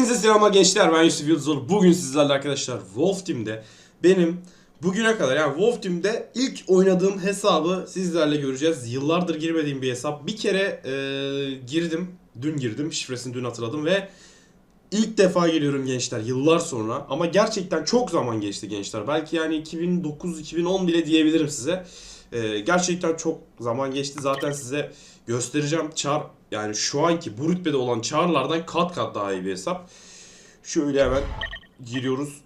Hepinize selamlar gençler ben Yusuf Yıldızoğlu. Bugün sizlerle arkadaşlar Wolf Team'de benim bugüne kadar yani Wolf Team'de ilk oynadığım hesabı sizlerle göreceğiz. Yıllardır girmediğim bir hesap. Bir kere e, girdim. Dün girdim. Şifresini dün hatırladım ve ilk defa geliyorum gençler yıllar sonra. Ama gerçekten çok zaman geçti gençler. Belki yani 2009-2010 bile diyebilirim size. E, gerçekten çok zaman geçti. Zaten size göstereceğim. Char yani şu anki bu rütbede olan Char'lardan kat kat daha iyi bir hesap. Şöyle hemen giriyoruz.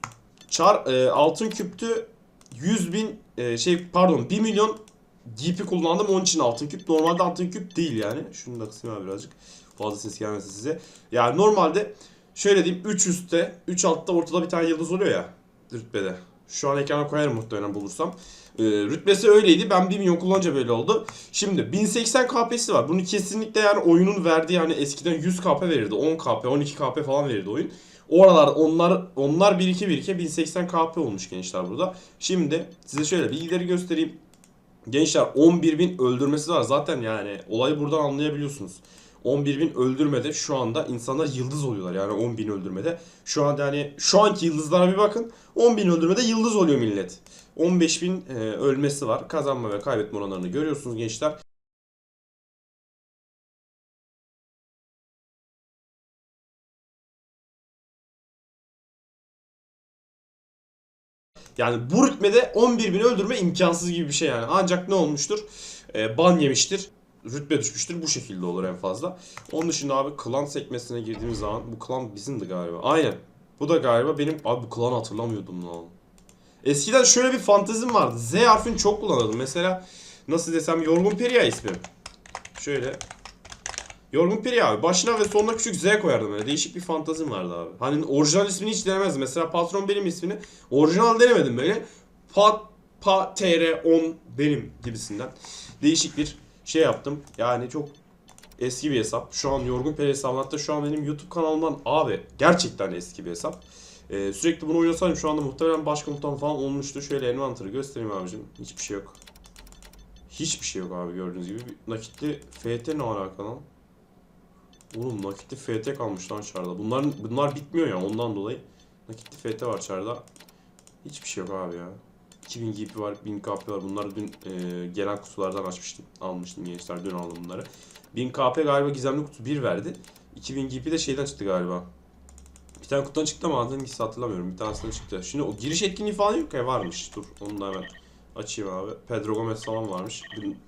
Char e, altın küptü 100 bin e, şey pardon 1 milyon GP kullandım onun için altın küp. Normalde altın küp değil yani. Şunu da kısayım birazcık. Fazla ses gelmesin size. Yani normalde şöyle diyeyim 3 üstte 3 altta ortada bir tane yıldız oluyor ya rütbede. Şu an ekrana koyarım muhtemelen bulursam. Ee, rütbesi öyleydi. Ben 1 milyon kullanınca böyle oldu. Şimdi 1080 KP'si var. Bunu kesinlikle yani oyunun verdiği yani eskiden 100 KP verirdi. 10 KP, 12 KP falan verirdi oyun. Oralar onlar onlar 1 2 1 2 1080 KP olmuş gençler burada. Şimdi size şöyle bilgileri göstereyim. Gençler 11.000 öldürmesi var. Zaten yani olayı buradan anlayabiliyorsunuz. 11.000 öldürmede şu anda insanlar yıldız oluyorlar. Yani 10.000 öldürmede. Şu anda yani şu anki yıldızlara bir bakın. 10.000 öldürmede yıldız oluyor millet. 15.000 e, ölmesi var. Kazanma ve kaybetme oranlarını görüyorsunuz gençler. Yani bu rütbede 11.000 öldürme imkansız gibi bir şey yani. Ancak ne olmuştur? E, ban yemiştir. Rütbe düşmüştür. Bu şekilde olur en fazla. Onun dışında abi klan sekmesine girdiğimiz zaman bu klan bizimdi galiba. Aynen. Bu da galiba benim abi bu klanı hatırlamıyordum lan. Eskiden şöyle bir fantezim vardı. Z harfini çok kullanırdım. Mesela nasıl desem Yorgun Periya ismi. Şöyle. Yorgun Periya abi. Başına ve sonuna küçük Z koyardım böyle. Değişik bir fantezim vardı abi. Hani orijinal ismini hiç denemezdim. Mesela patron benim ismini orijinal denemedim böyle. Pat pa tr 10 benim gibisinden. Değişik bir şey yaptım. Yani çok eski bir hesap. Şu an Yorgun Peri hesabım. Hatta şu an benim YouTube kanalımdan abi gerçekten eski bir hesap. Ee, sürekli bunu oynasaydım şu anda muhtemelen başkomutan falan olmuştu. Şöyle envanter'ı göstereyim abicim. Hiçbir şey yok. Hiçbir şey yok abi gördüğünüz gibi. Nakitli FT ne alaka lan? Oğlum nakitli FT kalmış lan çarda. Bunlar, bunlar bitmiyor ya ondan dolayı. Nakitli FT var çarda. Hiçbir şey yok abi ya. 2000 GP var, 1000 KP var. Bunları dün e, gelen kutulardan açmıştım. Almıştım gençler. Dün aldım bunları. 1000 KP galiba gizemli kutu 1 verdi. 2000 GP de şeyden çıktı galiba. Bir tane kutudan çıktı ama hangisi hatırlamıyorum. Bir tanesinden çıktı. Şimdi o giriş etkinliği falan yok ya varmış. Dur onu da hemen açayım abi. Pedro Gomez falan varmış.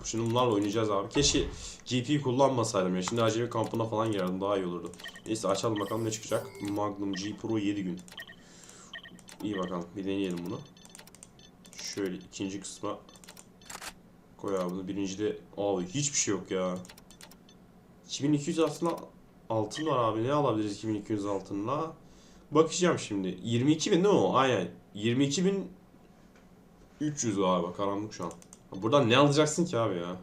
Şimdi bunlarla oynayacağız abi. Keşke GP kullanmasaydım ya. Şimdi acemi kampına falan girerdim daha iyi olurdu. Neyse açalım bakalım ne çıkacak. Magnum G Pro 7 gün. İyi bakalım bir deneyelim bunu. Şöyle ikinci kısma koy abi bunu. Birincide abi hiçbir şey yok ya. 2200 aslında altın var abi. Ne alabiliriz 2200 altınla? Bakacağım şimdi. 22 bin değil mi o? Aynen. 22 bin 300 galiba. Karanlık şu an. Buradan ne alacaksın ki abi ya?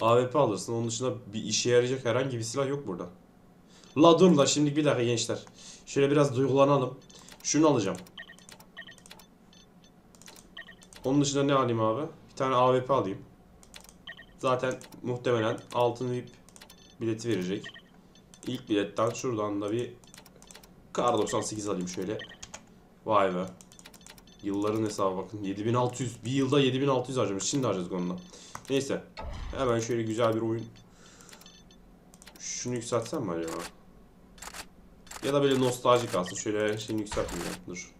AWP alırsın. Onun dışında bir işe yarayacak herhangi bir silah yok burada. La dur la şimdi bir dakika gençler. Şöyle biraz duygulanalım. Şunu alacağım. Onun dışında ne alayım abi? Bir tane AWP alayım. Zaten muhtemelen altın VIP bileti verecek. İlk biletten şuradan da bir Kar 98 alayım şöyle. Vay be. Yılların hesabı bakın. 7600. Bir yılda 7600 harcamış. Şimdi harcadık onunla. Neyse. Hemen şöyle güzel bir oyun. Şunu yükseltsem mi acaba? Ya da böyle nostaljik kalsın. Şöyle şeyini yükseltmeyeyim. Dur.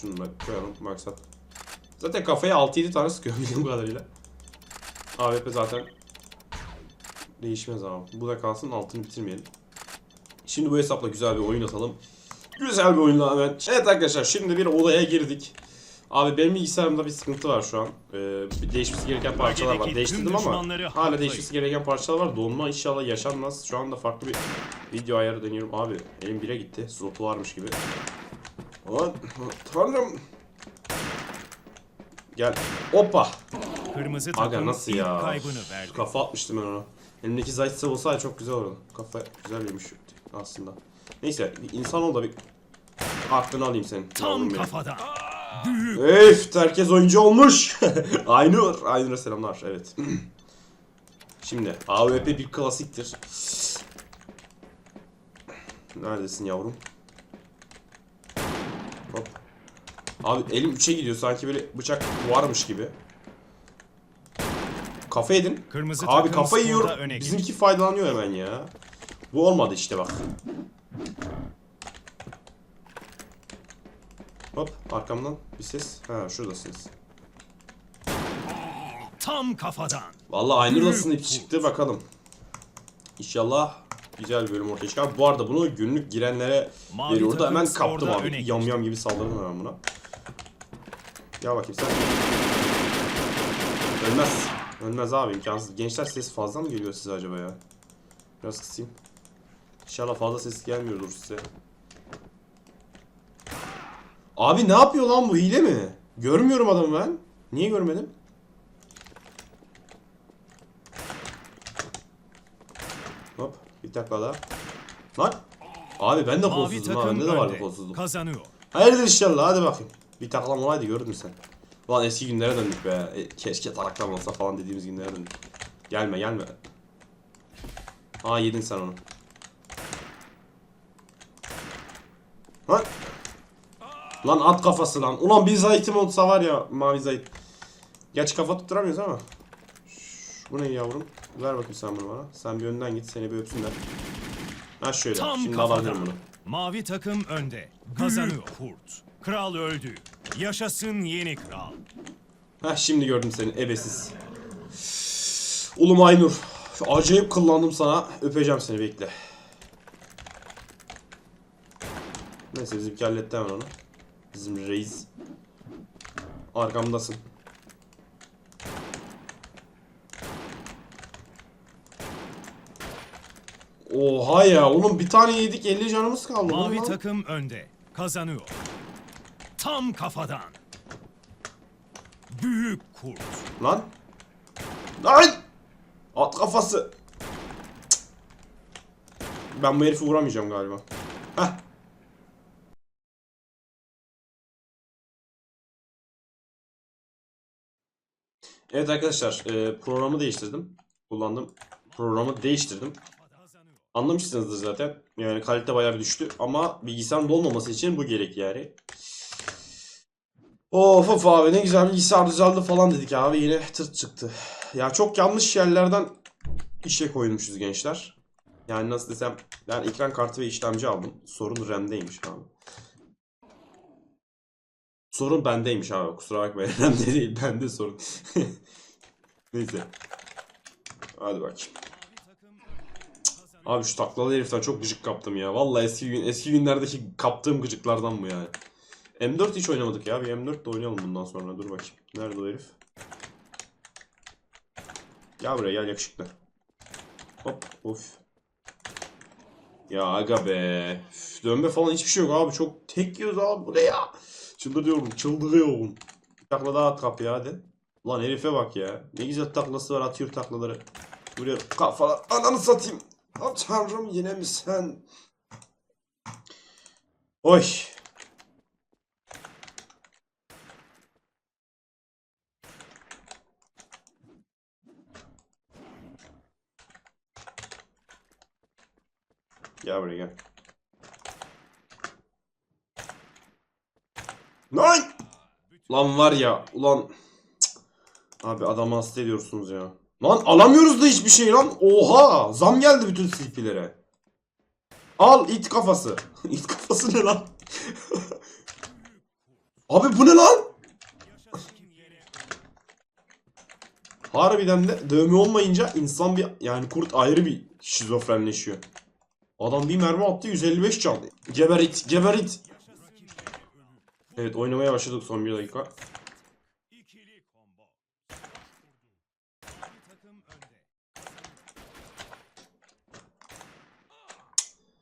Tamam şunu da koyalım maksat. Zaten kafaya 6-7 tane sıkıyor bildiğim kadarıyla. AWP zaten değişmez abi. Bu da kalsın altını bitirmeyelim. Şimdi bu hesapla güzel bir oyun atalım. Güzel bir oyunla hemen. Evet arkadaşlar şimdi bir odaya girdik. Abi benim bilgisayarımda bir sıkıntı var şu an. Ee, değişmesi gereken parçalar var. Değiştirdim ama hala değişmesi gereken parçalar var. Donma inşallah yaşanmaz. Şu anda farklı bir video ayarı deniyorum. Abi elim bire gitti. Slotu varmış gibi. Aman tanrım. Gel. Hoppa. Kırmızı Aga nasıl ilk ya? kaybını verdi. Kafa atmıştım ben ona. Elimdeki Zaytsev olsaydı çok güzel olurdu. Kafa güzel yemiş aslında. Neyse bir insan ol da bir aklını alayım senin. Tam Yavrum benim. kafadan. Büyük. Öf herkes oyuncu olmuş. Aynur. Aynur'a selamlar evet. Şimdi AWP bir klasiktir. Neredesin yavrum? Hop. Abi elim 3'e gidiyor sanki böyle bıçak varmış gibi. Kafa yedin. Kırmızı Abi kafa yiyor. Bizimki faydalanıyor hemen ya. Bu olmadı işte bak. Hop arkamdan bir ses. Ha şuradasınız. Tam kafadan. Vallahi aynı nasıl ip çıktı bakalım. İnşallah güzel bir bölüm ortaya çıkar. Bu arada bunu günlük girenlere veriyordu. Hemen kaptım abi. Yam yam gibi saldırdım hemen buna. Gel bakayım sen. Ölmez. Ölmez abi imkansız. Gençler ses fazla mı geliyor size acaba ya? Biraz kısayım. İnşallah fazla ses gelmiyordur size. Abi ne yapıyor lan bu hile mi? Görmüyorum adamı ben. Niye görmedim? Hop bir dakika daha. Lan. Abi ben de kolsuzum ha. Bende de var önde. kolsuzluk. Kazanıyor. Hayırdır inşallah hadi bakayım. Bir taklam olaydı gördün sen. Ulan eski günlere döndük be. E, keşke taraklam olsa falan dediğimiz günlere döndük. Gelme gelme. Aa yedin sen onu. Lan. Lan at kafası lan. Ulan bir zayıfım olsa var ya mavi zayıf. Gerçi kafa tutturamıyoruz ama. Şş, Bu ne yavrum? Ver bakayım sen bunu bana. Sen bir önden git seni bir öpsünler. Ha şöyle. Tam Şimdi alabilirim bunu. Mavi takım önde. Kazanıyor kurt. Kral öldü. Yaşasın yeni kral. Heh şimdi gördüm seni ebesiz. Ulum Aynur. Acayip kullandım sana. Öpeceğim seni bekle. Neyse bizimki halletti hemen onu. Bizim reis. Arkamdasın. Oha ya oğlum bir tane yedik 50 canımız kaldı. Mavi takım önde. Kazanıyor. Tam kafadan. Büyük kurt. Lan. Lan. At kafası. Ben bu herifi vuramayacağım galiba. Heh. Evet arkadaşlar e, programı değiştirdim. Kullandım. Programı değiştirdim. Anlamışsınızdır zaten. Yani kalite bayağı bir düştü. Ama bilgisayarın dolmaması için bu gerek yani. Of of abi ne güzel bilgisayar düzeldi falan dedik abi. Yine tırt çıktı. Ya çok yanlış yerlerden işe koymuşuz gençler. Yani nasıl desem ben ekran kartı ve işlemci aldım. Sorun RAM'deymiş abi. Sorun bendeymiş abi. Kusura bakmayın. RAM'de değil. Bende sorun. Neyse. Hadi bakayım. Abi şu taklalı heriften çok gıcık kaptım ya. Vallahi eski gün eski günlerdeki kaptığım gıcıklardan bu yani. M4 hiç oynamadık ya. Bir M4 de oynayalım bundan sonra. Dur bakayım. Nerede o herif? Gel buraya gel yakışıklı. Hop of. Ya aga be. Üf, dönme falan hiçbir şey yok abi. Çok tek yiyoruz abi. Bu ne ya? Çıldırıyorum. Çıldırıyorum. Bir takla daha at kapıya hadi. Lan herife bak ya. Ne güzel taklası var atıyor taklaları. Buraya kafalar. Ananı satayım. Tanrım yine mi sen? Oy. Gel buraya gel. Lan! Lan var ya ulan Cık. Abi adamı hasta ediyorsunuz ya. Lan alamıyoruz da hiçbir şey lan. Oha! Zam geldi bütün CP'lere. Al it kafası. it kafası ne lan? Abi bu ne lan? Harbiden de dövme olmayınca insan bir yani kurt ayrı bir şizofrenleşiyor. Adam bir mermi attı 155 can. Geberit, geberit. Evet oynamaya başladık son bir dakika. İkili combo. Mavi takım önde.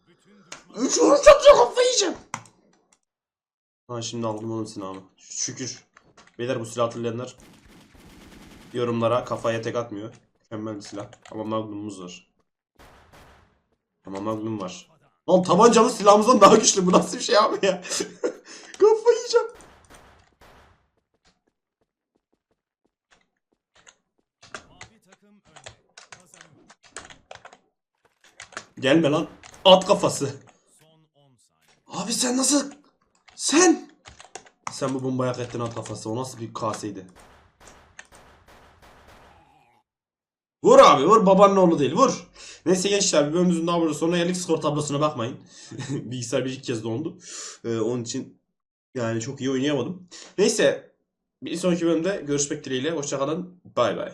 Bütün düşman Üç vuracağım ya kafayı yiyeceğim. Ha şimdi aldım onun silahını. Şükür. Beyler bu silah hatırlayanlar yorumlara kafaya tek atmıyor. Mükemmel bir silah. Ama Magnum'umuz var. Ama Magnum var. Lan tabancalı silahımızdan daha güçlü. Bu nasıl bir şey abi ya? kafayı yiyeceğim. mavi takım önde. Kazanıyor. Gelme lan. At kafası. Son 10 saniye. Abi sen nasıl? Sen? Sen bu bombayı hak ettin at kafası. O nasıl bir kaseydi? Vur abi vur babanın oğlu değil vur. Neyse gençler bölümümüzün daha burada sonuna geldik. Skor tablosuna bakmayın. Bilgisayar bir iki kez dondu. Ee, onun için yani çok iyi oynayamadım. Neyse bir sonraki bölümde görüşmek dileğiyle. Hoşçakalın. Bay bay.